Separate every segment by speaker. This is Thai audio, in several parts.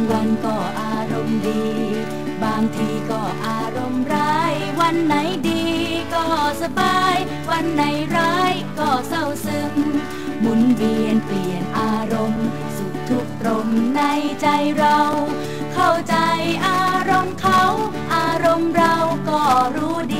Speaker 1: างวันก็อารมณ์ดี บางทีก็อารมณ์ร้าย วันไหนดีก็สบาย วันไหนร้ายก็เศร้าซึมหมุนเวียนเปลี่ยนอารมณ์ สุขทุกข์ตรงในใจเรา เข้าใจอารมณ์เขา อารมณ์เราก็รู้ดี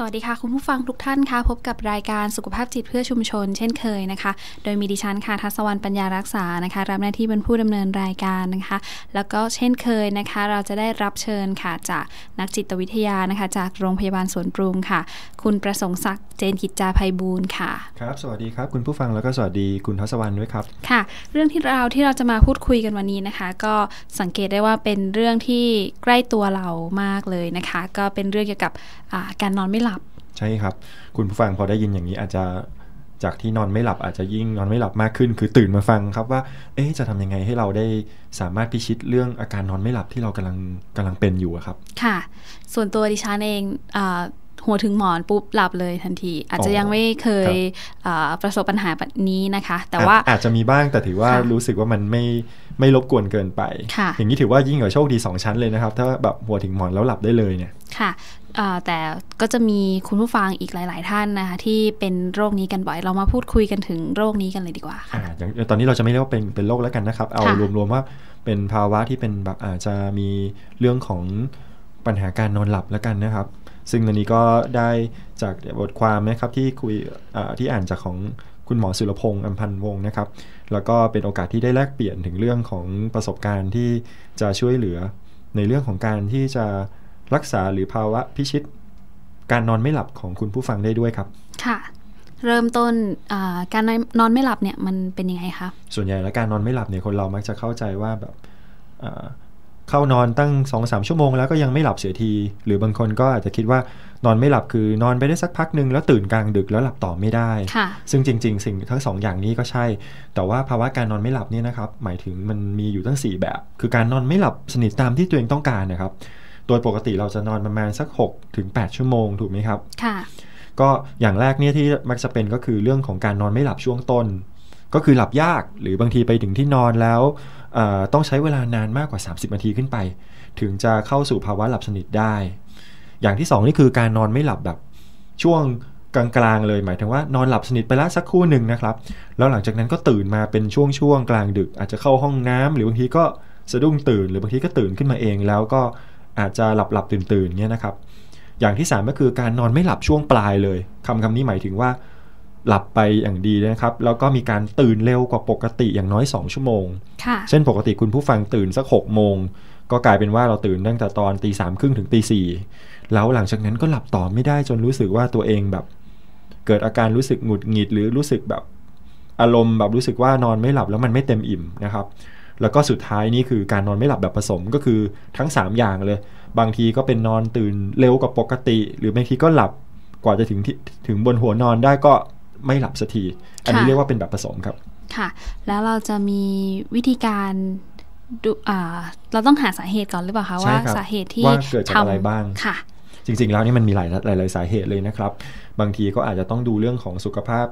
Speaker 2: สวัสดีค่ะ คุณผู้ฟังทุกท่านค่ะ พบกับรายการสุขภาพจิตเพื่อชุมชน เช่นเคยนะคะ โดยมีดิฉันค่ะทัศวรรณปัญญารักษานะคะ รับหน้าที่เป็นผู้ดำเนินรายการนะคะ แล้วก็เช่นเคยนะคะ เราจะได้รับเชิญค่ะจากนักจิตวิทยานะคะ จากโรงพยาบาลสวนปรุงค่ะ คุณประสงค์ศักดิ์เจนกิจจาภัยบูลย์ค่ะ
Speaker 3: ครับ สวัสดีครับ คุณผู้ฟังแล้วก็สวัสดีคุณทัศวรรณด้วยครับ
Speaker 2: ค่ะ เรื่องที่เราที่เราจะมาพูดคุยกันวันนี้นะคะ ก็สังเกตได้ว่าเป็นเรื่องที่ใกล้ตัวเรามากเลยนะคะ ก็เป็นเรื่องเกี่ยวกับอ่าการนอนไม่หลับ
Speaker 3: ใช่ครับ คุณผู้ฟังพอได้ยินอย่างนี้อาจจะจากที่นอนไม่หลับอาจจะยิ่งนอนไม่หลับมากขึ้น คือตื่นมาฟังครับว่า เอ๊ะจะทำยังไงให้เราได้สามารถพิชิตเรื่องอาการนอนไม่หลับที่เรากำลังกำลังเป็นอยู่อะครับ
Speaker 2: ค่ะ ส่วนตัวดิฉันเองอาหัวถึงหมอนปุ๊บหลับเลยทันที อาจจะ
Speaker 3: อ๋อ
Speaker 2: ยังไม่เคย
Speaker 3: ครับ
Speaker 2: อ่าประสบปัญหาแบบนี้นะคะ แต่ว่า
Speaker 3: อาจอาจจะมีบ้างแต่ถือว่า
Speaker 2: ค่ะ
Speaker 3: รู้สึกว่ามันไม่ไม่รบกวนเกินไป
Speaker 2: ค่ะ
Speaker 3: อย่างนี้ถือว่ายิ่งกว่าโชคดีสองชั้นเลยนะครับ ถ้าแบบหัวถึงหมอนแล้วหลับได้เลยเนี่ย
Speaker 2: ค่ะอ่า แต่ก็จะมีคุณผู้ฟังอีกหลาย ๆ ท่านนะคะที่เป็นโรคนี้กันบ่อย เรามาพูดคุยกันถึงโรคนี้กันเลยดีกว่าค่ะ
Speaker 3: อ่าอย่างตอนนี้เราจะไม่เรียกว่าเป็นเป็นโรคแล้วกันนะครับ เอา
Speaker 2: ค่ะ
Speaker 3: รวม ๆ ว่าเป็นภาวะที่เป็นแบบอาจจะมีเรื่องของปัญหาการนอนหลับแล้วกันนะครับ ซึ่งตอนนี้ก็ได้จากบทความนะครับที่คุยอ่าที่อ่านจากของคุณหมอสุรพงษ์อัมพันธ์วงศ์นะครับ แล้วก็เป็นโอกาสที่ได้แลกเปลี่ยนถึงเรื่องของประสบการณ์ที่จะช่วยเหลือในเรื่องของการที่จะ รักษาหรือภาวะพิชิต การนอนไม่หลับของคุณผู้ฟังได้ด้วยครับ
Speaker 2: ค่ะ เริ่มต้นอ่าการนอนนอนไม่หลับเนี่ยมันเป็นยังไงคะ
Speaker 3: ส่วนใหญ่แล้วการนอนไม่หลับเนี่ยคนเรามักจะเข้าใจว่าแบบเอ่อเข้านอนตั้ง2อสชั่วโมงแล้วก็ยังไม่หลับเสียที หรือบางคนก็อาจจะคิดว่านอนไม่หลับคือนอนไปได้สักพักหนึ่งแล้วตื่นกลางดึกแล้วหลับต่อไม่ได้
Speaker 2: ค่ะ
Speaker 3: ซึ่งจริง ๆ สิ่งทั้งสองอย่างนี้ก็ใช่ แต่ว่าภาวะการนอนไม่หลับเนี่ยนะครับหมายถึงมันมีอยู่ตั้ง 4 แบบ คือการนอนไม่หลับสนิทตามที่ตัวเองต้องการนะครับ โดยปกติเราจะนอนประมาณสัก6ถึง8ชั่วโมงถูกไหมครับ
Speaker 2: ค่ะ
Speaker 3: ก็อย่างแรกเนี่ยที่มักจะเป็นก็คือเรื่องของการนอนไม่หลับช่วงต้น ก็คือหลับยากหรือบางทีไปถึงที่นอนแล้วเอ่อต้องใช้เวลานานมากกว่า 30นาทีขึ้นไป ถึงจะเข้าสู่ภาวะหลับสนิทได้ อย่างที่สองนี่คือการนอนไม่หลับแบบช่วงกลางๆเลยหมายถึงว่านอนหลับสนิทไปแล้วสักครู่หนึ่งนะครับ แล้วหลังจากนั้นก็ตื่นมาเป็นช่วงๆกลางดึก อาจจะเข้าห้องน้ำหรือบางทีก็สะดุ้งตื่น หรือบางทีก็ตื่นขึ้นมาเอง แล้วก็ อาจจะหลับหลับตื่นตื่นๆเนี่ยนะครับ อย่างที่สามก็คือการนอนไม่หลับช่วงปลายเลยคำคำนี้หมายถึงว่าหลับไปอย่างดีนะครับ แล้วก็มีการตื่นเร็วกว่าปกติอย่างน้อย 2 ชั่วโมง
Speaker 2: ค่ะ
Speaker 3: เช่นปกติคุณผู้ฟังตื่นสัก6โมงก็กลายเป็นว่าเราตื่นตั้งแต่ตอนตีสามครึ่งถึงตีสี่แล้วหลังจากนั้นก็หลับต่อไม่ได้จนรู้สึกว่าตัวเองแบบ เกิดอาการรู้สึกหงุดหงิดหรือรู้สึกแบบอารมณ์แบบรู้สึกว่านอนไม่หลับแล้วมันไม่เต็มอิ่มนะครับ แล้วก็สุดท้ายนี่คือการนอนไม่หลับแบบผสมก็คือทั้ง 3 อย่างเลย บางทีก็เป็นนอนตื่นเร็วกว่าปกติ หรือบางทีก็หลับกว่าจะถึงที่ถึงบนหัวนอนได้ก็ไม่หลับสักทีอันนี้
Speaker 2: ค่ะ
Speaker 3: เรียกว่าเป็นแบบผสมครับ
Speaker 2: ค่ะ แล้วเราจะมีวิธีการดูอ่าเราต้องหาสาเหตุก่อนหรือเปล่าคะ
Speaker 3: ใช่
Speaker 2: ว่า
Speaker 3: ครับ
Speaker 2: สาเหตุที่
Speaker 3: ว่าเกิดจากอะไร
Speaker 2: ทำ
Speaker 3: บ้าง
Speaker 2: ค่ะ
Speaker 3: จริงๆแล้วนี่มันมีหลายหลายหลายสาเหตุเลยนะครับ บางทีก็อาจจะต้องดูเรื่องของสุขภาพ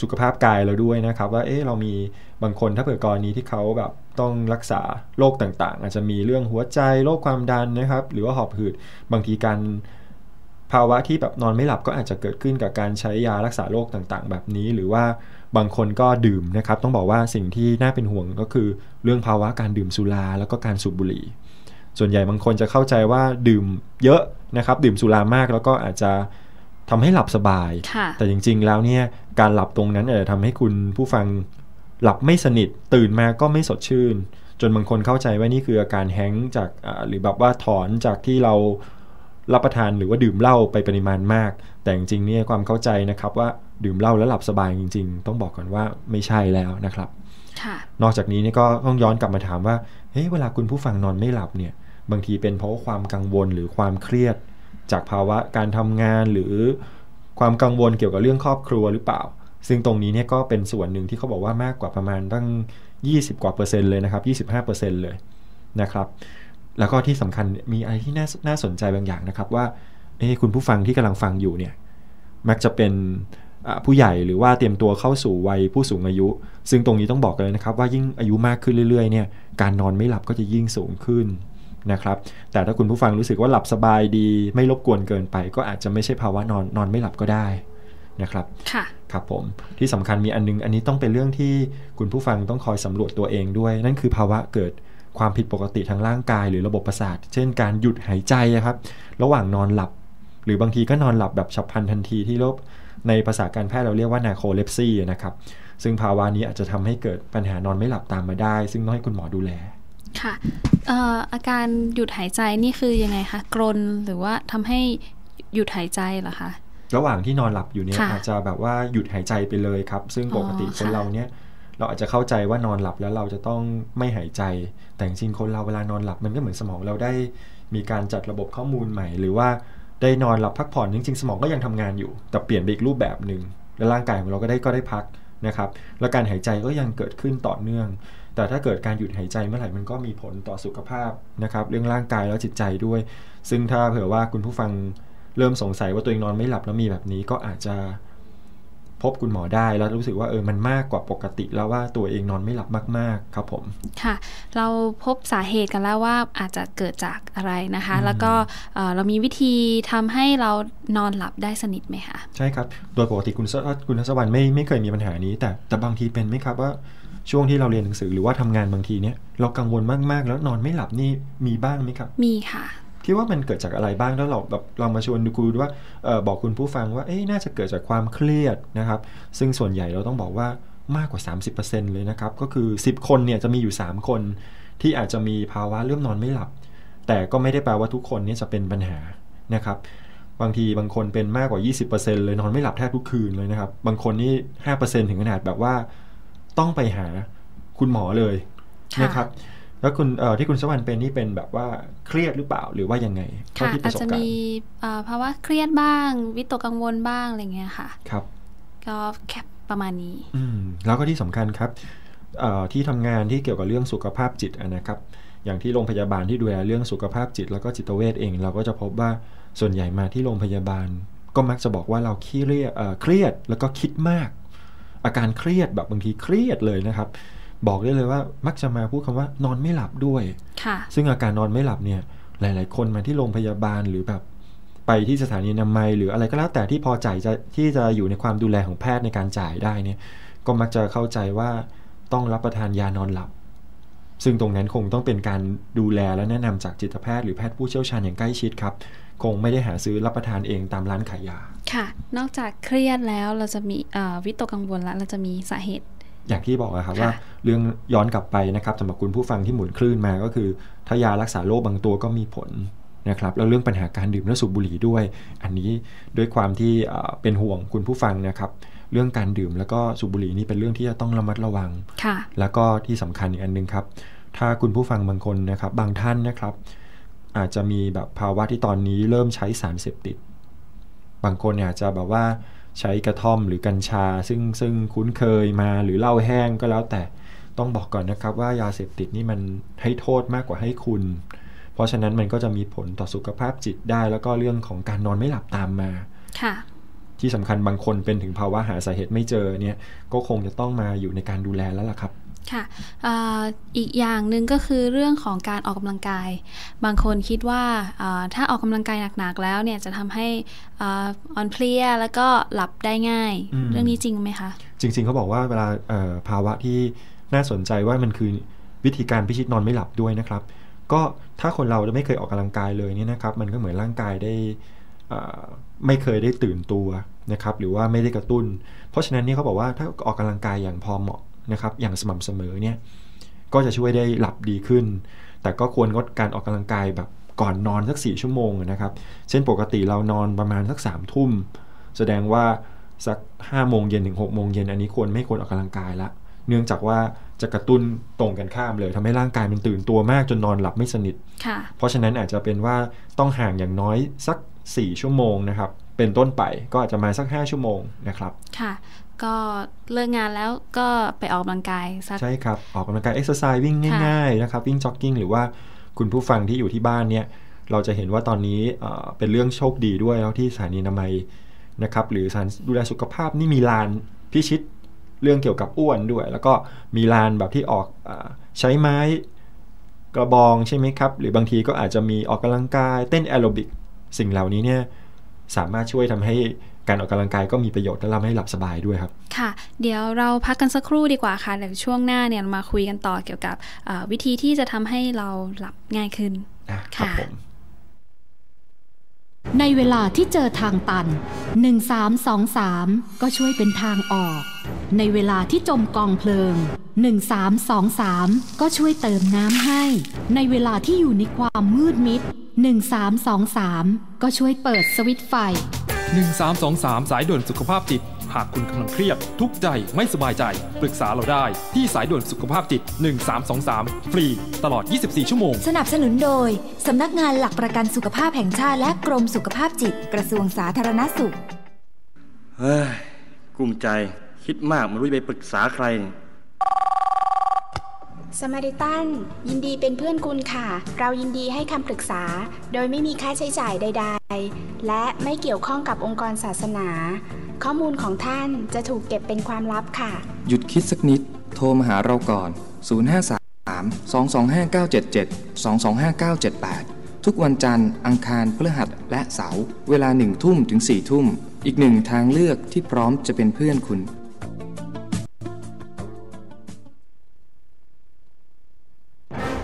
Speaker 3: สุขภาพกายเราด้วยนะครับ ว่าเอ๊ะเรามีบางคนถ้าเกิดกรณีที่เขาแบบต้องรักษาโรคต่างๆ อาจจะมีเรื่องหัวใจโรคความดันนะครับ หรือว่าหอบหืดบางทีการภาวะที่แบบนอนไม่หลับก็อาจจะเกิดขึ้นกับการใช้ยารักษาโรคต่างๆ แบบนี้ หรือว่าบางคนก็ดื่มนะครับ ต้องบอกว่าสิ่งที่น่าเป็นห่วงก็คือ เรื่องภาวะการดื่มสุราแล้วก็การสูบบุหรี่ ส่วนใหญ่บางคนจะเข้าใจว่าดื่มเยอะนะครับ ดื่มสุรามากแล้วก็อาจจะ ทำให้หลับสบาย
Speaker 2: ค่ะ
Speaker 3: แต่จริง ๆ แล้วเนี่ยการหลับตรงนั้นอาจจะทำให้คุณผู้ฟังหลับไม่สนิทตื่นมาก็ไม่สดชื่น จนบางคนเข้าใจว่านี่คืออาการแฮงก์จากอ่าหรือแบบว่าถอนจากที่เรารับประทานหรือว่าดื่มเหล้าไปปริมาณมาก แต่จริงๆเนี่ยความเข้าใจนะครับว่าดื่มเหล้าแล้วหลับสบายจริง ๆ ต้องบอกก่อนว่าไม่ใช่แล้วนะครับ
Speaker 2: ค่ะ
Speaker 3: นอกจากนี้เนี่ยก็ต้องย้อนกลับมาถามว่าเฮ้ยเวลาคุณผู้ฟังนอนไม่หลับเนี่ยบางทีเป็นเพราะว่าความกังวลหรือความเครียด จากภาวะการทำงานหรือความกังวลเกี่ยวกับเรื่องครอบครัวหรือเปล่า ซึ่งตรงนี้เนี่ยก็เป็นส่วนหนึ่งที่เขาบอกว่ามากกว่าประมาณตั้ง 20 กว่าเปอร์เซ็นต์เลยนะครับ 25เปอร์เซ็นต์เลยนะครับ แล้วก็ที่สำคัญมีอะไรที่น่าน่าสนใจบางอย่างนะครับว่าเอ้คุณผู้ฟังที่กำลังฟังอยู่เนี่ยมักจะเป็นผู้ใหญ่หรือว่าเตรียมตัวเข้าสู่วัยผู้สูงอายุ ซึ่งตรงนี้ต้องบอกกันเลยนะครับ ว่ายิ่งอายุมากขึ้นเรื่อยๆเนี่ยการนอนไม่หลับก็จะยิ่งสูงขึ้น นะครับ แต่ถ้าคุณผู้ฟังรู้สึกว่าหลับสบายดี ไม่รบกวนเกินไป ก็อาจจะไม่ใช่ภาวะนอนนอนไม่หลับก็ได้นะครับ
Speaker 2: ค่ะ
Speaker 3: ครับผม ที่สำคัญมีอันนึง อันนี้ต้องเป็นเรื่องที่คุณผู้ฟังต้องคอยสำรวจตัวเองด้วย นั่นคือภาวะเกิดความผิดปกติทางร่างกาย หรือระบบประสาท เช่น การหยุดหายใจอะครับ ระหว่างนอนหลับ หรือบางทีก็นอนหลับแบบฉับพลันทันทีที่โรคในภาษาการแพทย์เราเรียกว่านาโคเลปซีนะครับ ซึ่งภาวะนี้อาจจะทำให้เกิดปัญหานอนไม่หลับตามมาได้ ซึ่งต้องให้คุณหมอดูแล
Speaker 2: ค่ะเอ่ออาการหยุดหายใจนี่คือยังไงคะกรนหรือว่าทำให้หยุดหายใจเหรอคะ
Speaker 3: ระหว่างที่นอนหลับอยู่เนี่ย
Speaker 2: ค่ะ
Speaker 3: อาจจะแบบว่าหยุดหายใจไปเลยครับ ซึ่งปกติ
Speaker 2: อ๋อ
Speaker 3: คน
Speaker 2: ค่ะ
Speaker 3: เราเนี่ยเราอาจจะเข้าใจว่านอนหลับแล้วเราจะต้องไม่หายใจ แต่จริงๆคนเราเวลานอนหลับมันก็เหมือนสมองเราได้มีการจัดระบบข้อมูลใหม่ หรือว่าได้นอนหลับพักผ่อนจริงๆ สมองก็ยังทำงานอยู่ แต่เปลี่ยนไปอีกรูปแบบหนึ่งแล้วร่างกายของเราก็ได้ก็ได้พักนะครับ แล้วการหายใจก็ยังเกิดขึ้นต่อเนื่อง แต่ถ้าเกิดการหยุดหายใจเมื่อไหร่มันก็มีผลต่อสุขภาพนะครับ เรื่องร่างกายแล้วจิตใจด้วย ซึ่งถ้าเผื่อว่าคุณผู้ฟังเริ่มสงสัยว่าตัวเองนอนไม่หลับแล้วมีแบบนี้ก็อาจจะพบคุณหมอได้แล้วรู้สึกว่าเออมันมากกว่าปกติแล้วว่าตัวเองนอนไม่หลับมาก ๆ ครับผม
Speaker 2: ค่ะ เราพบสาเหตุกันแล้วว่าอาจจะเกิดจากอะไรนะคะ
Speaker 3: อืม
Speaker 2: แล้วก็เอ่อเรามีวิธีทำให้เรานอนหลับได้สนิทไหมคะ
Speaker 3: ใช่ครับ โดยปกติคุณสคุณทัศวรรณไม่ไม่เคยมีปัญหานี้ แต่แต่บางทีเป็นไหมครับว่า ช่วงที่เราเรียนหนังสือหรือว่าทำงานบางทีเนี่ยเรากังวลมากๆ แล้วนอนไม่หลับนี่มีบ้างไหมครับ
Speaker 2: มีค่ะ
Speaker 3: คิดว่ามันเกิดจากอะไรบ้างแล้วเราแบบลองมาชวนดูคุยดูว่าเออบอกคุณผู้ฟังว่าเอ๊ะน่าจะเกิดจากความเครียดนะครับ ซึ่งส่วนใหญ่เราต้องบอกว่ามากกว่า 30%เลยนะครับ ก็คือ 10 คนเนี่ยจะมีอยู่ 3 คนที่อาจจะมีภาวะเรื่องนอนไม่หลับ แต่ก็ไม่ได้แปลว่าทุกคนเนี่ยจะเป็นปัญหานะครับ บางทีบางคนเป็นมากกว่า 20%เลยนอนไม่หลับแทบทุกคืนเลยนะครับ บางคนนี่5%ถึงขนาดแบบว่า ต้องไปหาคุณหมอเลย
Speaker 2: ค่ะ
Speaker 3: นะครับแล้วคุณเอ่อที่คุณสวรรค์เป็นนี่เป็นแบบว่าเครียดหรือเปล่าหรือว่ายังไงเท่า
Speaker 2: ค่ะ
Speaker 3: ที่ป
Speaker 2: อาจ
Speaker 3: ระสบ
Speaker 2: จะ
Speaker 3: การ
Speaker 2: มี
Speaker 3: ณ์
Speaker 2: เอ่อภาวะเครียดบ้าง วิตกกังวลบ้างอะไรเงี้ยค่ะ
Speaker 3: ครับ
Speaker 2: ก็แค่ประมาณนี้
Speaker 3: อืมแล้วก็ที่สำคัญครับเอ่อที่ทำงานที่เกี่ยวกับเรื่องสุขภาพจิตอะนะครับ อย่างที่โรงพยาบาลที่ดูแลเรื่องสุขภาพจิต แล้วก็จิตเวชเอง เราก็จะพบว่าส่วนใหญ่มาที่โรงพยาบาล ก็มักจะบอกว่าเราเครียดเอ่อเครียดแล้วก็คิดมาก อาการเครียดแบบบางทีเครียดเลยนะครับ บอกได้เลยว่ามักจะมาพูดคำว่านอนไม่หลับด้วย
Speaker 2: ค่ะ
Speaker 3: ซึ่งอาการนอนไม่หลับเนี่ย หลาย ๆ คนมาที่โรงพยาบาลหรือแบบไปที่สถานีอนามัยหรืออะไรก็แล้วแต่ที่พอจ่ายจะที่จะอยู่ในความดูแลของแพทย์ในการจ่ายได้เนี่ย ก็มักจะเข้าใจว่าต้องรับประทานยานอนหลับ ซึ่งตรงนั้นคงต้องเป็นการดูแลและแนะนำจากจิตแพทย์หรือแพทย์ผู้เชี่ยวชาญอย่างใกล้ชิดครับ คงไม่ได้หาซื้อรับประทานเองตามร้านขายยา
Speaker 2: ค่ะ นอกจากเครียดแล้วเราจะมีเอ่อวิตกกังวลแล้วเราจะมีสาเหตุ
Speaker 3: อย่างที่บอกอะครับ
Speaker 2: ค่ะ
Speaker 3: ว่าเรื่องย้อนกลับไปนะครับสำหรับคุณผู้ฟังที่หมุนคลื่นมาก็คือถ้ายารักษาโรคบางตัวก็มีผลนะครับแล้วเรื่องปัญหาการดื่มและสูบบุหรี่ด้วย อันนี้ด้วยความที่เอ่อเป็นห่วงคุณผู้ฟังนะครับเรื่องการดื่มแล้วก็สูบบุหรี่นี่เป็นเรื่องที่จะต้องระมัดระวัง
Speaker 2: ค่ะ
Speaker 3: แล้วก็ที่สำคัญอีกอันหนึงครับ ถ้าคุณผู้ฟังบางคนนะครับ บางท่านนะครับ อาจจะมีแบบภาวะที่ตอนนี้เริ่มใช้สารเสพติด บางคนเนี่ยอาจจะแบบว่าใช้กระท่อมหรือกัญชา ซึ่งซึ่งคุ้นเคยมาหรือเหล้าแห้งก็แล้วแต่ต้องบอกก่อนนะครับว่ายาเสพติดนี่มันให้โทษมากกว่าให้คุณ เพราะฉะนั้นมันก็จะมีผลต่อสุขภาพจิตได้ แล้วก็เรื่องของการนอนไม่หลับตามมา
Speaker 2: ค่ะ
Speaker 3: ที่สำคัญบางคนเป็นถึงภาวะหาสาเหตุไม่เจอเนี่ยก็คงจะต้องมาอยู่ในการดูแลแล้วล่ะครับ
Speaker 2: ค่ะเอ่ออีกอย่างหนึ่งก็คือเรื่องของการออกกำลังกาย บางคนคิดว่าเอ่อถ้าออกกำลังกายหนักๆแล้วเนี่ยจะทำให้เอ่ออ่อนเพลียแล้วก็หลับได้ง่าย
Speaker 3: อืม
Speaker 2: เรื่องนี้จริงไหมคะ
Speaker 3: จริง ๆเขาบอกว่าเวลาเอ่อภาวะที่น่าสนใจว่ามันคือวิธีการพิชิตนอนไม่หลับด้วยนะครับ ก็ถ้าคนเราไม่เคยออกกำลังกายเลยเนี่ยนะครับ มันก็เหมือนร่างกายได้เอ่อไม่เคยได้ตื่นตัวนะครับหรือว่าไม่ได้กระตุ้น เพราะฉะนั้นนี่เขาบอกว่าถ้าออกกำลังกายอย่างพอเหมาะ นะครับอย่างสม่ำเสมอเนี่ยก็จะช่วยได้หลับดีขึ้น แต่ก็ควรงดการออกกำลังกายแบบก่อนนอนสักสี่ชั่วโมงนะครับ เช่นปกติเรานอนประมาณสักสามทุ่ม แสดงว่าสักห้าโมงเย็นถึงหกโมงเย็นอันนี้ควรไม่ควรออกกำลังกายละ เนื่องจากว่าจะกระตุ้นตรงกันข้ามเลยทำให้ร่างกายมันตื่นตัวมากจนนอนหลับไม่สนิท
Speaker 2: ค่ะ
Speaker 3: เพราะฉะนั้นอาจจะเป็นว่าต้องห่างอย่างน้อยสัก 4 ชั่วโมงนะครับ เป็นต้นไปก็อาจจะมาสัก 5 ชั่วโมงนะครับ
Speaker 2: ค่ะ ก็เลิกงานแล้วก็ไปออกกำลังกายสัก
Speaker 3: ใช่ครับ ออกกำลังกายเอ็กซ์ไซส์วิ่งง่ายๆนะครับ วิ่งจ็อกกิ้งหรือว่าคุณผู้ฟังที่อยู่ที่บ้านเนี่ย เราจะเห็นว่าตอนนี้เอ่อเป็นเรื่องโชคดีด้วยแล้วที่สถานีอนามัยนะครับ หรือสถานดูแลสุขภาพนี่มีลานพิชิตเรื่องเกี่ยวกับอ้วนด้วย แล้วก็มีลานแบบที่ออกอาใช้ไม้กระบองใช่ไหมครับ หรือบางทีก็อาจจะมีออกกำลังกายเต้นแอโรบิกสิ่งเหล่านี้เนี่ยสามารถช่วยทำให้ การออกกำลังกายก็มีประโยชน์และทำให้หลับสบายด้วยครับ
Speaker 2: ค่ะ เดี๋ยวเราพักกันสักครู่ดีกว่าค่ะเดี๋ยวช่วงหน้าเนี่ยมาคุยกันต่อเกี่ยวกับเอ่อวิธีที่จะทำให้เราหลับง่ายขึ้น
Speaker 3: อะครับ
Speaker 2: ค่ะ
Speaker 3: ผม
Speaker 1: ในเวลาที่เจอทางตัน 1323 ก็ช่วยเป็นทางออก ในเวลาที่จมกองเพลิง 1323 ก็ช่วยเติมน้ำให้ ในเวลาที่อยู่ในความมืดมิด 1323 ก็ช่วยเปิดสวิตช์ไฟ
Speaker 4: 1323 สายด่วนสุขภาพจิต หากคุณกำลังเครียด ทุกข์ใจไม่สบายใจ ปรึกษาเราได้ที่สายด่วนสุขภาพจิต 1323 ฟรี ตลอด 24 ชั่วโมง
Speaker 5: สนับสนุนโดย สำนักงานหลักประกันสุขภาพแห่งชาติและกรมสุขภาพจิต กระทรวงสาธารณสุข
Speaker 6: เฮ้ยกลุ้มใจคิดมากไม่รู้จะไปปรึกษาใคร
Speaker 7: สมาริตันยินดีเป็นเพื่อนคุณค่ะ เรายินดีให้คำปรึกษา โดยไม่มีค่าใช้จ่ายใด ๆ และไม่เกี่ยวข้องกับองค์กรศาสนา ข้อมูลของท่านจะถูกเก็บเป็นความลับค่ะ
Speaker 8: หยุดคิดสักนิด โทรมาหาเราก่อน 053 225 977 225 978 ทุกวันจันทร์ อังคารพฤหัสและเสาร์เวลาหนึ่งทุ่มถึง4ทุ่ม อีกหนึ่งทางเลือกที่พร้อมจะเป็นเพื่อนคุณ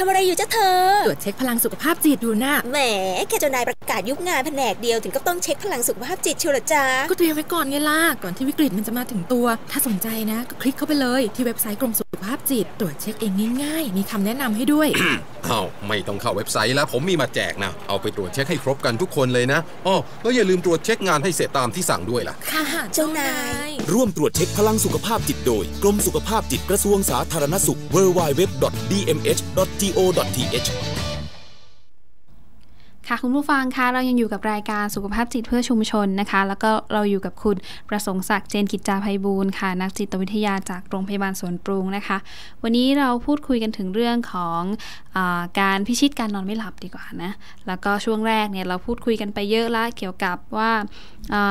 Speaker 9: ทำอะไรอยู่จ้าเธอ
Speaker 10: ตรวจเช็คพลังสุขภาพจิตอยู่นะ
Speaker 9: แหมแค่เจ้านายประกาศยุบงานแผนกเดียวถึงก็ต้องเช็คพลังสุขภาพจิตเชียวเหรอจ๊ะ
Speaker 10: ก็เตรียมไว้ก่อนไงล่ะก่อนที่วิกฤตมันจะมาถึงตัว ถ้าสนใจนะ ก็คลิกเข้าไปเลยที่เว็บไซต์กรมสุขภาพจิต ตรวจเช็คเองง่ายๆมีคำแนะนำให้ด้วย
Speaker 11: อ้าวไม่ต้องเข้าเว็บไซต์แล้วผมมีมาแจกนะเอาไปตรวจเช็คให้ครบกันทุกคนเลยนะอ้อแล้วอย่าลืมตรวจเช็คงานให้เสร็จตามที่สั่งด้วยล่ะ
Speaker 10: ค่ะ
Speaker 9: เจ้านาย
Speaker 11: ร่วมตรวจเช็คพลังสุขภาพจิตโดย กรมสุขภาพจิตกระทรวงสาธารณสุข www.dmh.go.th
Speaker 2: ค่ะคุณผู้ฟังคะเรายังอยู่กับรายการสุขภาพจิตเพื่อชุมชนนะคะ แล้วก็เราอยู่กับคุณประสงค์ศักดิ์เจนกิจจาภัยบูลย์ค่ะ นักจิตวิทยาจากโรงพยาบาลสวนปรุงนะคะ วันนี้เราพูดคุยกันถึงเรื่องของอาการพิชิตการนอนไม่หลับดีกว่านะแล้วก็ช่วงแรกเนี่ยเราพูดคุยกันไปเยอะละเกี่ยวกับว่า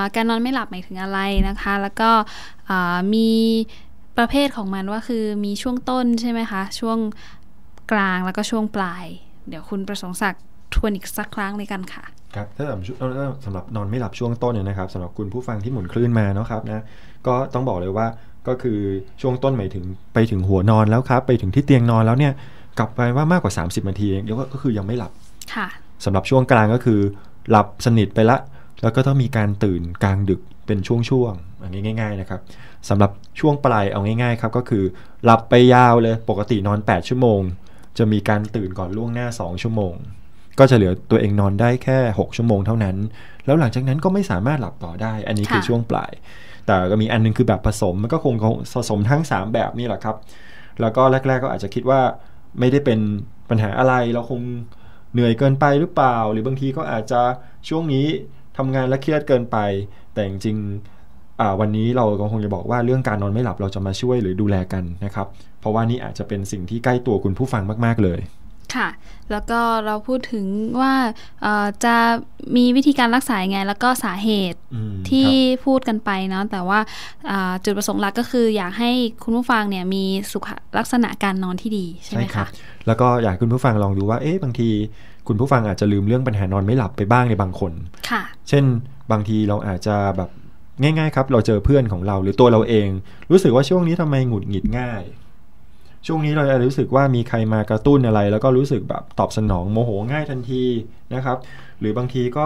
Speaker 2: าการนอนไม่หลับหมายถึงอะไรนะคะ แล้วก็มีประเภทของมันว่าคือมีช่วงต้นใช่ไหมคะช่วงกลางแล้วก็ช่วงปลาย เดี๋ยวคุณประสงค์ศักดิ์ ทวนอีกสักครั้งเลยกันค่ะ
Speaker 3: ครับถ้าสำหรับถ้าสำหรับนอนไม่หลับช่วงต้นเนี่ยนะครับสำหรับคุณผู้ฟังที่หมุนคลื่นมาเนาะครับนะก็ต้องบอกเลยว่าก็คือช่วงต้นหมายถึงไปถึงหัวนอนแล้วครับ ไปถึงที่เตียงนอนแล้วเนี่ยกลับไปว่ามากกว่า 30นาทีเองเดี๋ยวก็คือยังไม่หลับ
Speaker 2: ค่ะ
Speaker 3: สำหรับช่วงกลางก็คือหลับสนิทไปละ แล้วก็ต้องมีการตื่นกลางดึกเป็นช่วงๆอันนี้ง่าย ๆนะครับสำหรับช่วงปลายเอาง่ายๆครับก็คือหลับไปยาวเลยปกตินอน 8 ชั่วโมง จะมีการตื่นก่อนล่วงหน้า 2 ชั่วโมง ก็จะเหลือตัวเองนอนได้แค่ 6 ชั่วโมงเท่านั้น แล้วหลังจากนั้นก็ไม่สามารถหลับต่อได้ อันนี้คือ
Speaker 2: ค่ะ
Speaker 3: ช่วงปลาย แต่ก็มีอันนึงคือแบบผสมมันก็คงผสมทั้ง 3 แบบนี่แหละครับ แล้วก็แรก ๆ ก็อาจจะคิดว่าไม่ได้เป็นปัญหาอะไรเราคงเหนื่อยเกินไปหรือเปล่า หรือบางทีก็อาจจะช่วงนี้ทำงานและเครียดเกินไป แต่จริงๆอ่าวันนี้เราก็คงจะบอกว่าเรื่องการนอนไม่หลับเราจะมาช่วยหรือดูแลกันนะครับ เพราะว่านี่อาจจะเป็นสิ่งที่ใกล้ตัวคุณผู้ฟังมาก ๆ เลย
Speaker 2: ค่ะ แล้วก็เราพูดถึงว่าเอ่อจะมีวิธีการรักษายังไง แล้วก็สาเหตุ
Speaker 3: อืม
Speaker 2: ที่
Speaker 3: ครับ
Speaker 2: พูดกันไปเนาะแต่ว่าอ่าจุดประสงค์หลักก็คือ อยากให้คุณผู้ฟังเนี่ยมีสุขลักษณะการนอนที่ดีใช่ไหม
Speaker 3: ครั
Speaker 2: คะ
Speaker 3: แล้วก็อยากให้คุณผู้ฟังลองดูว่าเอ๊ะบางทีคุณผู้ฟังอาจจะลืมเรื่องปัญหานอนไม่หลับไปบ้างในบางคน
Speaker 2: ค่ะ
Speaker 3: เช่นบางทีเราอาจจะแบบง่ายๆครับ เราเจอเพื่อนของเราหรือตัวเราเอง รู้สึกว่าช่วงนี้ทำไมหงุดหงิดง่าย ช่วงนี้เราจะรู้สึกว่ามีใครมากระตุ้นอะไร แล้วก็รู้สึกแบบตอบสนองโมโหง่ายทันทีนะครับ หรือบางทีก็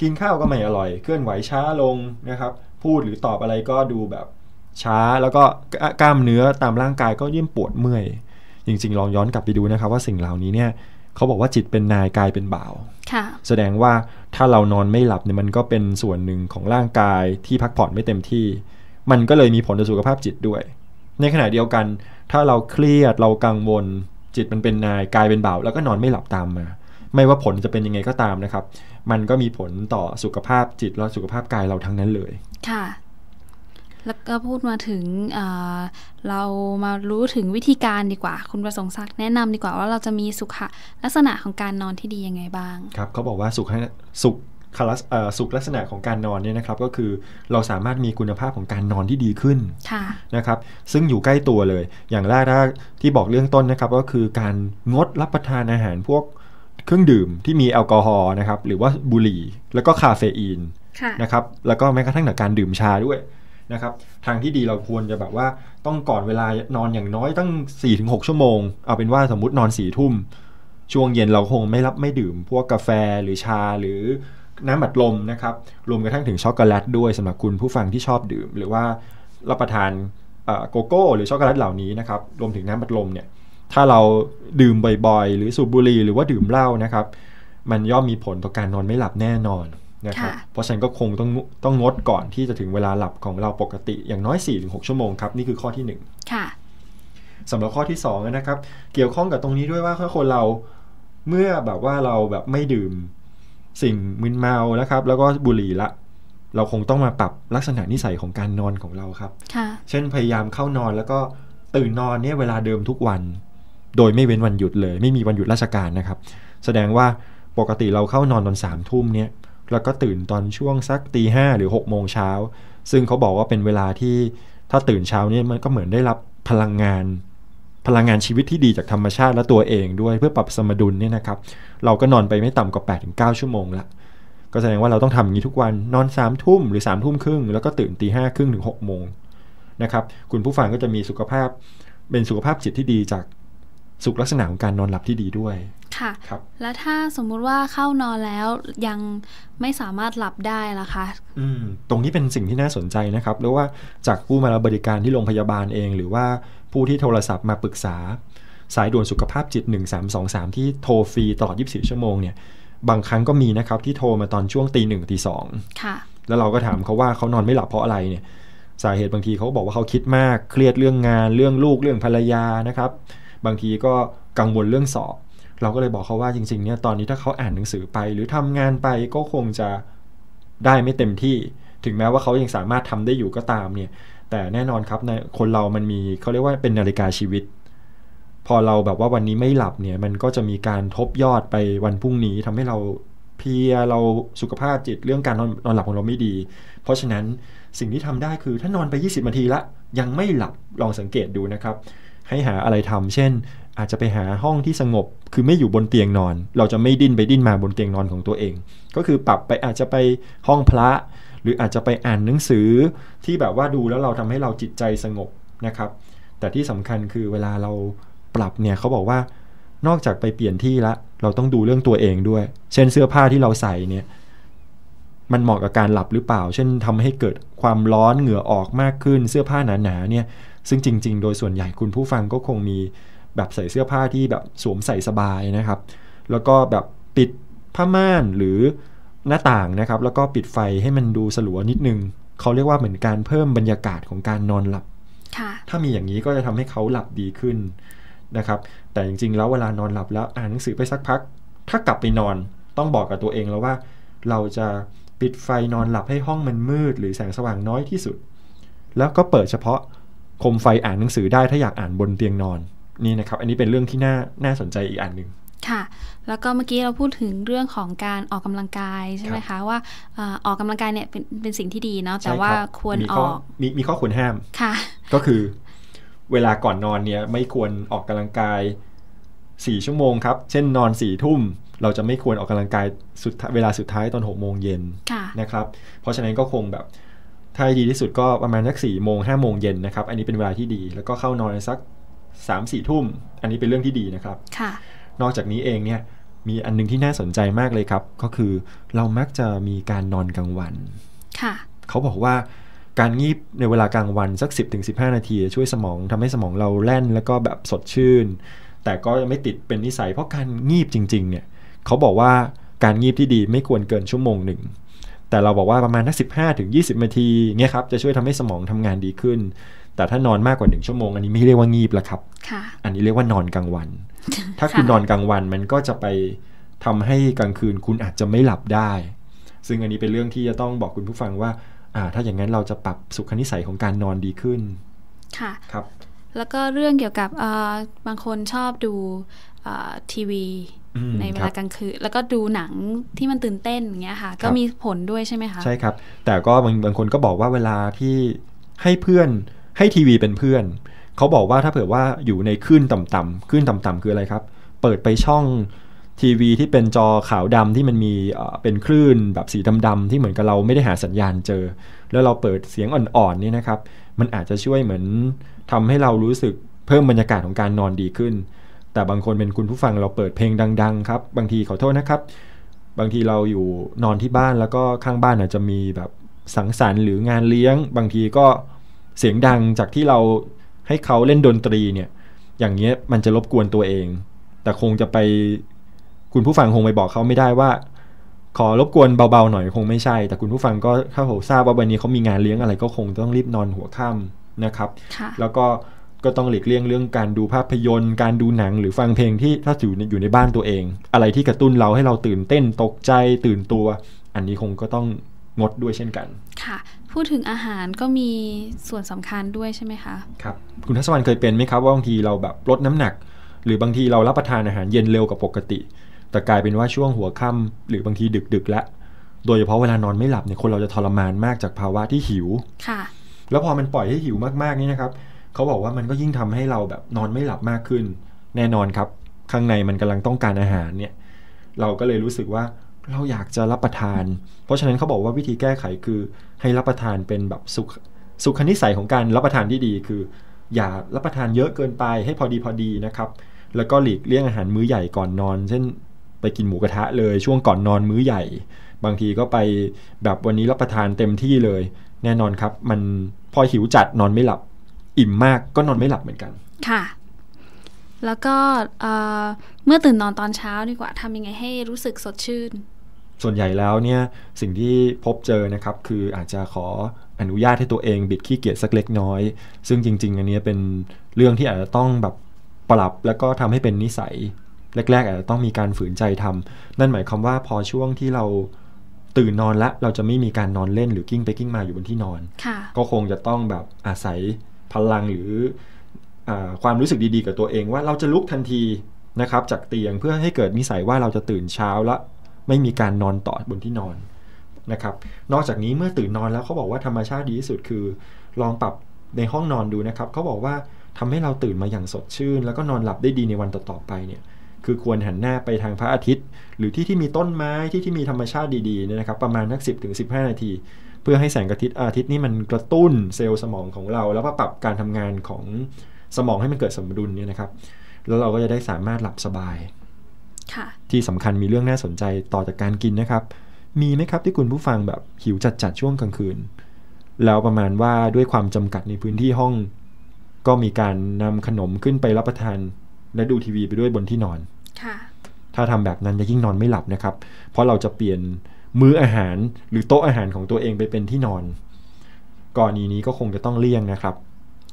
Speaker 3: กินข้าวก็ไม่อร่อย เคลื่อนไหวช้าลงนะครับ พูดหรือตอบอะไรก็ดูแบบช้าแล้วก็กล้ากล้ามเนื้อตามร่างกายก็ยิ่งปวดเมื่อย จริง ๆ ลองย้อนกลับไปดูนะครับ ว่าสิ่งเหล่านี้เนี่ยเขาบอกว่าจิตเป็นนายกายเป็นบ่าว
Speaker 2: ค่ะ
Speaker 3: แสดงว่าถ้าเรานอนไม่หลับเนี่ยมันก็เป็นส่วนหนึ่งของร่างกายที่พักผ่อนไม่เต็มที่ มันก็เลยมีผลต่อสุขภาพจิตด้วย ในขณะเดียวกัน ถ้าเราเครียดเรากังวลจิตมันเป็นนายกายเป็นเบาแล้วก็นอนไม่หลับตามมา ไม่ว่าผลจะเป็นยังไงก็ตามนะครับ มันก็มีผลต่อสุขภาพจิตและสุขภาพกายเราทั้งนั้นเลย
Speaker 2: ค่ะ แล้วก็พูดมาถึงเอ่อเรามารู้ถึงวิธีการดีกว่า คุณประสงค์ศักดิ์แนะนำดีกว่าว่าเราจะมีสุขลักษณะของการนอนที่ดียังไงบ้าง
Speaker 3: ครับเขาบอกว่าสุขให้สุขคลั สเอ่อสุขลักษณะของการนอนเนี่ยนะครับก็คือเราสามารถมีคุณภาพของการนอนที่ดีขึ้น
Speaker 2: ค่ะ
Speaker 3: นะครับซึ่งอยู่ใกล้ตัวเลย อย่างแรกถ้าที่บอกเรื่องต้นนะครับก็คือการงดรับประทานอาหารพวกเครื่องดื่มที่มีแอลกอฮอล์นะครับหรือว่าบุหรี่ แล้วก็คาเฟอีน
Speaker 2: ค่ะ
Speaker 3: นะครับแล้วก็แม้กระทั่งการดื่มชาด้วยนะครับทางที่ดีเราควรจะแบบว่าต้องก่อนเวลานอนอย่างน้อยตั้ง 4-6 ชั่วโมง เอาเป็นว่าสมมุตินอนสี่ทุ่ม ช่วงเย็นเราคงไม่รับไม่ดื่ม พวกกาแฟหรือชาหรือ น้ำบัดลมนะครับรวมกระทั่งถึงช็อกโกแลตด้วยสำหรับคุณผู้ฟังที่ชอบดื่ม หรือว่ารับประทานเอ่อโกโก้หรือช็อกโกแลตเหล่านี้นะครับรวมถึงน้ำบัดลมเนี่ยถ้าเราดื่มบ่อยๆ หรือสูบบุหรี่หรือว่าดื่มเหล้านะครับ มันย่อมมีผลต่อการนอนไม่หลับแน่นอนนะครับ
Speaker 2: ค่ะ
Speaker 3: เพราะฉะนั้นก็คงต้องต้องงดก่อนที่จะถึงเวลาหลับของเราปกติอย่างน้อย 4-6 ชั่วโมงครับ นี่คือข้อที่หนึ่ง
Speaker 2: ค่ะ
Speaker 3: สำหรับข้อที่สองนะครับ เกี่ยวข้องกับตรงนี้ด้วยว่าถ้าคนเราเมื่อแบบว่าเราแบบไม่ดื่ม สิ่งมึนเมานะครับ แล้วก็บุหรี่ละ เราคงต้องมาปรับลักษณะนิสัยของการนอนของเราครับ
Speaker 2: ค่ะ
Speaker 3: เช่นพยายามเข้านอนแล้วก็ตื่นนอนเนี่ยเวลาเดิมทุกวัน โดยไม่เว้นวันหยุดเลย ไม่มีวันหยุดราชการนะครับ แสดงว่าปกติเราเข้านอนตอนสามทุ่มเนี่ยแล้วก็ตื่นตอนช่วงสักตีห้าหรือ6กโมงเช้า ซึ่งเขาบอกว่าเป็นเวลาที่ถ้าตื่นเช้าเนี่ยมันก็เหมือนได้รับพลังงาน พลังงานชีวิตที่ดีจากธรรมชาติและตัวเองด้วยเพื่อปรับสมดุลเนี่ยนะครับ เราก็นอนไปไม่ต่ำกว่า8-9ชั่วโมงละก็แสดงว่าเราต้องทำอย่างนี้ทุกวันนอน3ามทุ่มหรือ3ามทุ่มครึ่งแล้วก็ตื่นตีห้าครึ่งถึง6กโมงนะครับคุณผู้ฟังก็จะมีสุขภาพเป็นสุขภาพจิตที่ดีจากสุขลักษณะของการนอนหลับที่ดีด้วย
Speaker 2: ค่ะ
Speaker 3: ครับ
Speaker 2: แล้วถ้าสมมุติว่าเข้านอนแล้วยังไม่สามารถหลับได้ล่ะคะ
Speaker 3: อืมตรงนี้เป็นสิ่งที่น่าสนใจนะครับหรือว่าจากผู้มารับบริการที่โรงพยาบาลเอง หรือว่า ผู้ที่โทรศัพท์มาปรึกษา สายด่วนสุขภาพจิต 1323 ที่โทรฟรีตลอด 24 ชั่วโมงเนี่ยบางครั้งก็มีนะครับที่โทรมาตอนช่วงตีหนึ่งตีสอง
Speaker 2: ค่ะ
Speaker 3: แล้วเราก็ถามเขาว่าเขานอนไม่หลับเพราะอะไรเนี่ยสาเหตุบางทีเขาบอกว่าเขาคิดมากเครียดเรื่องงานเรื่องลูกเรื่องภรรยานะครับ บางทีก็กังวลเรื่องสอบ เราก็เลยบอกเขาว่าจริงๆเนี่ยตอนนี้ถ้าเขาอ่านหนังสือไป หรือทำงานไปก็คงจะได้ไม่เต็มที่ ถึงแม้ว่าเขายังสามารถทำได้อยู่ก็ตามเนี่ย แต่แน่นอนครับในคนเรามันมีเขาเรียกว่าเป็นนาฬิกาชีวิต พอเราแบบว่าวันนี้ไม่หลับเนี่ย มันก็จะมีการทบยอดไปวันพรุ่งนี้ทำให้เราเพลียเราสุขภาพจิตเรื่องการนอนนอนหลับของเราไม่ดี เพราะฉะนั้นสิ่งที่ทำได้คือถ้านอนไป 20นาทีละ ยังไม่หลับลองสังเกตดูนะครับ ให้หาอะไรทำเช่น อาจจะไปหาห้องที่สงบ คือไม่อยู่บนเตียงนอน เราจะไม่ดิ้นไปดิ้นมาบนเตียงนอนของตัวเอง ก็คือปรับไปอาจจะไปห้องพระ หรืออาจจะไปอ่านหนังสือที่แบบว่าดูแล้วเราทำให้เราจิตใจสงบนะครับ แต่ที่สำคัญคือเวลาเราปรับเนี่ยเขาบอกว่านอกจากไปเปลี่ยนที่ละเราต้องดูเรื่องตัวเองด้วย เช่นเสื้อผ้าที่เราใส่เนี่ยมันเหมาะกับการหลับหรือเปล่า เช่นทำให้เกิดความร้อนเหงื่อออกมากขึ้น เสื้อผ้าหนาๆเนี่ย ซึ่งจริง ๆ โดยส่วนใหญ่คุณผู้ฟังก็คงมีแบบใส่เสื้อผ้าที่แบบสวมใส่สบายนะครับ แล้วก็แบบปิดผ้าม่านหรือ หน้าต่างนะครับ แล้วก็ปิดไฟให้มันดูสลัวนิดนึงเขาเรียกว่าเหมือนการเพิ่มบรรยากาศของการนอนหลับ
Speaker 2: ค่ะ
Speaker 3: ถ้ามีอย่างนี้ก็จะทำให้เขาหลับดีขึ้นนะครับ แต่จริงๆ แล้วเวลานอนหลับแล้วอ่านหนังสือไปสักพัก ถ้ากลับไปนอนต้องบอกกับตัวเองแล้วว่า เราจะปิดไฟนอนหลับให้ห้องมันมืด หรือแสงสว่างน้อยที่สุด แล้วก็เปิดเฉพาะโคมไฟอ่านหนังสือได้ถ้าอยากอ่านบนเตียงนอนนี่นะครับ อันนี้เป็นเรื่องที่น่าน่าสนใจอีกอันหนึ่ง
Speaker 2: ค่ะ แล้วก็เมื่อกี้เราพูดถึงเรื่องของการออกกำลังกายใช่ไหมคะว่าเอ่อออกกำลังกายเนี่ยเป็นเป็นสิ่งที่ดีเนาะแต่
Speaker 3: ใช่
Speaker 2: ว่า
Speaker 3: รับ
Speaker 2: ควร
Speaker 3: มี
Speaker 2: อ
Speaker 3: ข้
Speaker 2: อก
Speaker 3: มีมีข้อควรห้าม
Speaker 2: ค่ะ
Speaker 3: ก็คือเวลาก่อนนอนเนี่ยไม่ควรออกกำลังกายสี่ชั่วโมงครับ เช่นนอนสี่ทุ่ม เราจะไม่ควรออกกำลังกายสุดท้ายเวลาสุดท้ายตอนหกโมงเย็น
Speaker 2: ค่ะ
Speaker 3: นะครับ เพราะฉะนั้นก็คงแบบถ้าดีที่สุดก็ประมาณสักสี่โมงห้าโมงเย็นนะครับ อันนี้เป็นเวลาที่ดี แล้วก็เข้านอนสักสามสี่ทุ่ม อันนี้เป็นเรื่องที่ดีนะครับ
Speaker 2: ค่ะ
Speaker 3: นอกจากนี้เองเนี่ยมีอันหนึงที่น่าสนใจมากเลยครับ ก็คือเรามักจะมีการนอนกลางวัน
Speaker 2: ค่ะ
Speaker 3: เขาบอกว่าการงีบในเวลากลางวันสัก 10-15 นาที ช่วยสมองทำให้สมองเราแล่นแล้วก็แบบสดชื่น แต่ก็ยังไม่ติดเป็นนิสัย เพราะการงีบจริง ๆ เนี่ยเขาบอกว่าการงีบที่ดีไม่ควรเกินชั่วโมงหนึ่งแต่เราบอกว่าประมาณนักสิบห้าถึงยี่สิบนาทีเงี้ยครับจะช่วยทำให้สมองทำงานดีขึ้น แต่ถ้านอนมากกว่าหนึ่งชั่วโมงอันนี้ไม่เรียกว่างีบแล้วครับ
Speaker 2: ค่ะ
Speaker 3: อันนี้เรียกว่านอนกลางวัน ถ้าคุณนอนกลางวันมันก็จะไปทำให้กลางคืนคุณอาจจะไม่หลับได้ ซึ่งอันนี้เป็นเรื่องที่จะต้องบอกคุณผู้ฟังว่าอ่า ถ้าอย่างนั้นเราจะปรับสุขนิสัยของการนอนดีขึ้น
Speaker 2: ค่ะ
Speaker 3: ครับ
Speaker 2: แล้วก็เรื่องเกี่ยวกับเอ่อบางคนชอบดูเอ่อทีวี
Speaker 3: อืม
Speaker 2: ในเว
Speaker 3: ครั
Speaker 2: ลา
Speaker 3: บ
Speaker 2: กลางคืนแล้วก็ดูหนังที่มันตื่นเต้นอย่างเงี้ยค่ะ
Speaker 3: ครั
Speaker 2: ก็
Speaker 3: บ
Speaker 2: มีผลด้วยใช่ไหมคะ
Speaker 3: ใช่ครับ แต่ก็บางบางคนก็บอกว่าเวลาที่ให้เพื่อน ให้ทีวีเป็นเพื่อน เขาบอกว่าถ้าเผื่อว่าอยู่ในคลื่นต่ำๆคลื่นต่ำๆคืออะไรครับ เปิดไปช่องทีวีที่เป็นจอขาวดำที่มันมีเอ่อเป็นคลื่นแบบสีดำๆที่เหมือนกับเราไม่ได้หาสัญญาณเจอ แล้วเราเปิดเสียงอ่อนๆนี่นะครับ มันอาจจะช่วยเหมือนทำให้เรารู้สึกเพิ่มบรรยากาศของการนอนดีขึ้น แต่บางคนเป็นคุณผู้ฟังเราเปิดเพลงดัง ๆ ครับ บางทีขอโทษนะครับ บางทีเราอยู่นอนที่บ้านแล้วก็ข้างบ้านอาจจะมีแบบสังสรรค์หรืองานเลี้ยง บางทีก็ เสียงดังจากที่เราให้เขาเล่นดนตรีเนี่ย อย่างเงี้ยมันจะรบกวนตัวเอง แต่คงจะไปคุณผู้ฟังคงไปบอกเขาไม่ได้ว่า ขอรบกวนเบาๆหน่อยคงไม่ใช่ แต่คุณผู้ฟังก็ถ้าผมทราบว่าวันนี้เขามีงานเลี้ยงอะไรก็คงต้องรีบนอนหัวค่ำนะครับ
Speaker 2: ค่ะ
Speaker 3: แล้วก็ก็ต้องหลีกเลี่ยงเรื่องการดูภาพยนตร์ การดูหนังหรือฟังเพลงที่ถ้าอยู่ในอยู่ในบ้านตัวเอง อะไรที่กระตุ้นเราให้เราตื่นเต้นตกใจตื่นตัว อันนี้คงก็ต้องงดด้วยเช่นกัน
Speaker 2: ค่ะ พูดถึงอาหารก็มีส่วนสำคัญด้วยใช่ไหมคะ
Speaker 3: ครับ คุณทัศวรรณเคยเป็นไหมครับว่าบางทีเราแบบลดน้ำหนัก หรือบางทีเรารับประทานอาหารเย็นเร็วกว่าปกติ แต่กลายเป็นว่าช่วงหัวค่ำหรือบางทีดึกๆแล้วโดยเฉพาะเวลานอนไม่หลับเนี่ยคนเราจะทรมานมากจากภาวะที่หิว
Speaker 2: ค่ะ
Speaker 3: แล้วพอมันปล่อยให้หิวมากๆนี่นะครับเขาบอกว่ามันก็ยิ่งทำให้เราแบบนอนไม่หลับมากขึ้น แน่นอนครับ ข้างในมันกำลังต้องการอาหารเนี่ย เราก็เลยรู้สึกว่า เราอยากจะรับประทาน เพราะฉะนั้นเขาบอกว่าวิธีแก้ไขคือให้รับประทานเป็นแบบสุขสุขนิสัยของการรับประทานที่ดีคือ อย่ารับประทานเยอะเกินไปให้พอดีพอดีนะครับ แล้วก็หลีกเลี่ยงอาหารมื้อใหญ่ก่อนนอน เช่นไปกินหมูกระทะเลยช่วงก่อนนอนมื้อใหญ่ บางทีก็ไปแบบวันนี้รับประทานเต็มที่เลย แน่นอนครับ มันพอหิวจัดนอนไม่หลับ อิ่มมากก็นอนไม่หลับเหมือนกัน
Speaker 2: ค่ะ แล้วก็เเมื่อตื่นนอนตอนเช้าดีกว่าทำยังไงให้รู้สึกสดชื่น
Speaker 3: ส่วนใหญ่แล้วเนี่ยสิ่งที่พบเจอนะครับคืออาจจะขออนุญาตให้ตัวเองบิดขี้เกียจสักเล็กน้อย ซึ่งจริง ๆ อันเนี้ยเป็นเรื่องที่อาจจะต้องแบบปรับแล้วก็ทำให้เป็นนิสัยแรกๆอาจจะต้องมีการฝืนใจทำนั่นหมายความว่าพอช่วงที่เราตื่นนอนละเราจะไม่มีการนอนเล่นหรือกิ้งไปกิ้งมาอยู่บนที่นอน
Speaker 2: ค่ะ
Speaker 3: ก็คงจะต้องแบบอาศัยพลังหรืออาความรู้สึกดีๆ กับตัวเองว่าเราจะลุกทันทีนะครับจากเตียงเพื่อให้เกิดนิสัยว่าเราจะตื่นเช้าและ ไม่มีการนอนต่อบนที่นอนนะครับ นอกจากนี้เมื่อตื่นนอนแล้วเขาบอกว่าธรรมชาติดีที่สุดคือ ลองปรับในห้องนอนดูนะครับเขาบอกว่าทำให้เราตื่นมาอย่างสดชื่น แล้วก็นอนหลับได้ดีในวันต่อๆไปเนี่ยคือควรหันหน้าไปทางพระอาทิตย์ หรือที่ที่มีต้นไม้ที่ที่มีธรรมชาติดีๆเนี่ยนะครับ ประมาณนักสิบถึงสินาที เพื่อให้แสงอาทิตย์อาทิตย์นี่มันกระตุ้นเซลล์สมองของเรา แล้วก็ปรับการทำงานของสมองให้มันเกิดสมดุลเนี่ยนะครับ แล้วเราก็จะได้สามารถหลับสบาย ที่สำคัญมีเรื่องน่าสนใจต่อจากการกินนะครับ มีไหมครับที่คุณผู้ฟังแบบหิวจัดๆช่วงกลางคืน แล้วประมาณว่าด้วยความจำกัดในพื้นที่ห้อง ก็มีการนำขนมขึ้นไปรับประทาน และดูทีวีไปด้วยบนที่นอน
Speaker 2: ค่ะ
Speaker 3: ถ้าทำแบบนั้นจะยิ่งนอนไม่หลับนะครับ เพราะเราจะเปลี่ยนมื้ออาหารหรือโต๊ะอาหารของตัวเองไปเป็นที่นอน กรณีนี้ก็คงจะต้องเลี่ยงนะครับ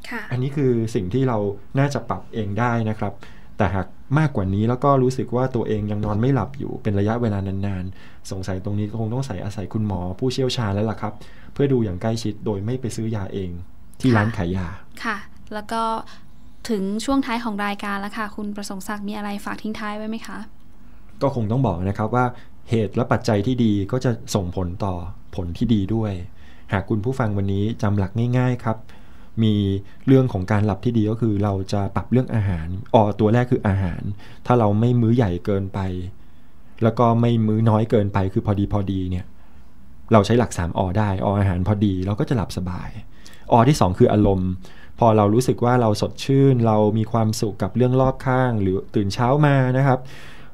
Speaker 2: ค่ะ
Speaker 3: อันนี้คือสิ่งที่เราน่าจะปรับเองได้นะครับ แต่หากมากกว่านี้แล้วก็รู้สึกว่าตัวเองยังนอนไม่หลับอยู่เป็นระยะเวลานานๆ สงสัยตรงนี้คงต้องใส่อาศัยคุณหมอผู้เชี่ยวชาญแล้วล่ะครับ เพื่อดูอย่างใกล้ชิดโดยไม่ไปซื้อยาเองที่ร้านขายยา
Speaker 2: ค่ะ แล้วก็ถึงช่วงท้ายของรายการแล้วค่ะ คุณประสงค์ศักดิ์มีอะไรฝากทิ้งท้ายไว้ไหมคะ
Speaker 3: ก็คงต้องบอกนะครับว่าเหตุและปัจจัยที่ดีก็จะส่งผลต่อผลที่ดีด้วย หากคุณผู้ฟังวันนี้จำหลักง่าย ๆ ครับ มีเรื่องของการหลับที่ดีก็คือเราจะปรับเรื่องอาหารอ๋อตัวแรกคืออาหาร ถ้าเราไม่มื้อใหญ่เกินไป แล้วก็ไม่มื้อน้อยเกินไปคือพอดีพอดีเนี่ย เราใช้หลัก 3อได้ออาหารพอดีเราก็จะหลับสบายอที่ 2 คืออารมณ์ พอเรารู้สึกว่าเราสดชื่น เรามีความสุขกับเรื่องรอบข้าง หรือตื่นเช้ามานะครับ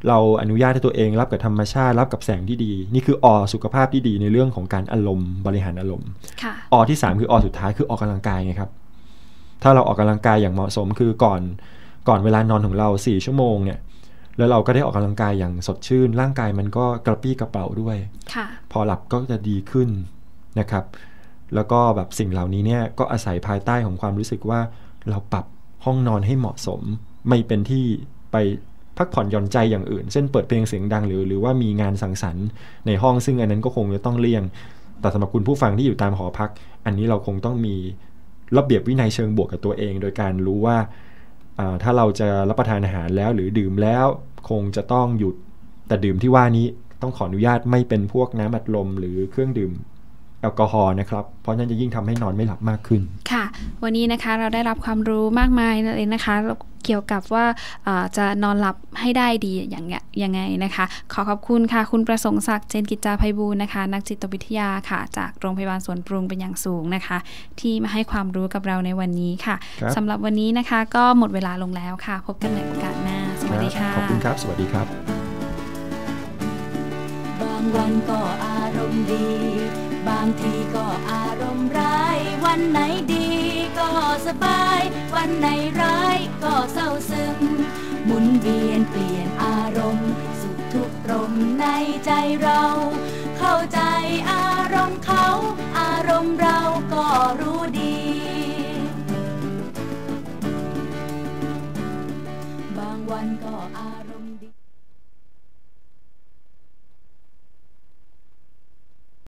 Speaker 3: เราอนุญาตให้ตัวเองรับกับธรรมชาติรับกับแสงที่ดี นี่คืออสุขภาพที่ดีในเรื่องของการอารมณ์บริหารอารมณ์
Speaker 2: ค่ะ
Speaker 3: อที่ 3 คืออสุดท้ายคือออกกำลังกายไงครับ ถ้าเราออกกำลังกายอย่างเหมาะสมคือก่อนก่อนเวลานอนของเรา 4 ชั่วโมงเนี่ยแล้วเราก็ได้ออกกำลังกายอย่างสดชื่น ร่างกายมันก็กระปี้กระเป๋าด้วย
Speaker 2: ค่ะ
Speaker 3: พอหลับก็จะดีขึ้นนะครับ แล้วก็แบบสิ่งเหล่านี้เนี่ยก็อาศัยภายใต้ของความรู้สึกว่าเราปรับห้องนอนให้เหมาะสม ไม่เป็นที่ไป พักผ่อนหย่อนใจอย่างอื่น เช่นเปิดเพลงเสียงดังหรือหรือว่ามีงานสังสรรค์ในห้องซึ่งอันนั้นก็คงจะต้องเลี่ยง แต่สำหรับคุณผู้ฟังที่อยู่ตามหอพัก อันนี้เราคงต้องมีระเบียบวินัยเชิงบวกกับตัวเอง โดยการรู้ว่าถ้าเราจะรับประทานอาหารแล้วหรือดื่มแล้วคงจะต้องหยุดแต่ดื่มที่ว่านี้ต้องขออนุญาตไม่เป็นพวกน้ำอัดลมหรือเครื่องดื่ม แอลกอฮอล์นะครับ เพราะนั่นจะยิ่งทำให้นอนไม่หลับมากขึ้น
Speaker 2: ค่ะ วันนี้นะคะเราได้รับความรู้มากมายเลยนะคะ เกี่ยวกับว่าอ่าจะนอนหลับให้ได้ดีอย่างไงยังไงนะคะ ขอขอบคุณค่ะ คุณประสงค์ศักดิ์เจนกิจจาภัยบูลย์นะคะ นักจิตวิทยาค่ะ จากโรงพยาบาลสวนปรุงเป็นอย่างสูงนะคะ ที่มาให้ความรู้กับเราในวันนี้ค่ะ
Speaker 3: ครับ
Speaker 2: สำหรับวันนี้นะคะ ก็หมดเวลาลงแล้วค่ะ พบกันใหม่โอกาสหน้าสวัสดีค่ะ
Speaker 3: ขอบคุณครับ สวัสดีครับ
Speaker 1: บางวันก็อารมณ์ดี บางทีก็อารมณ์ร้าย วันไหนดีก็สบาย วันไหนร้ายก็เศร้าซึม หมุนเวียนเปลี่ยนอารมณ์ สุขทุกข์รงในใจเรา เข้าใจอารมณ์เขา อารมณ์เราก็รู้ดี บางวันก็อาร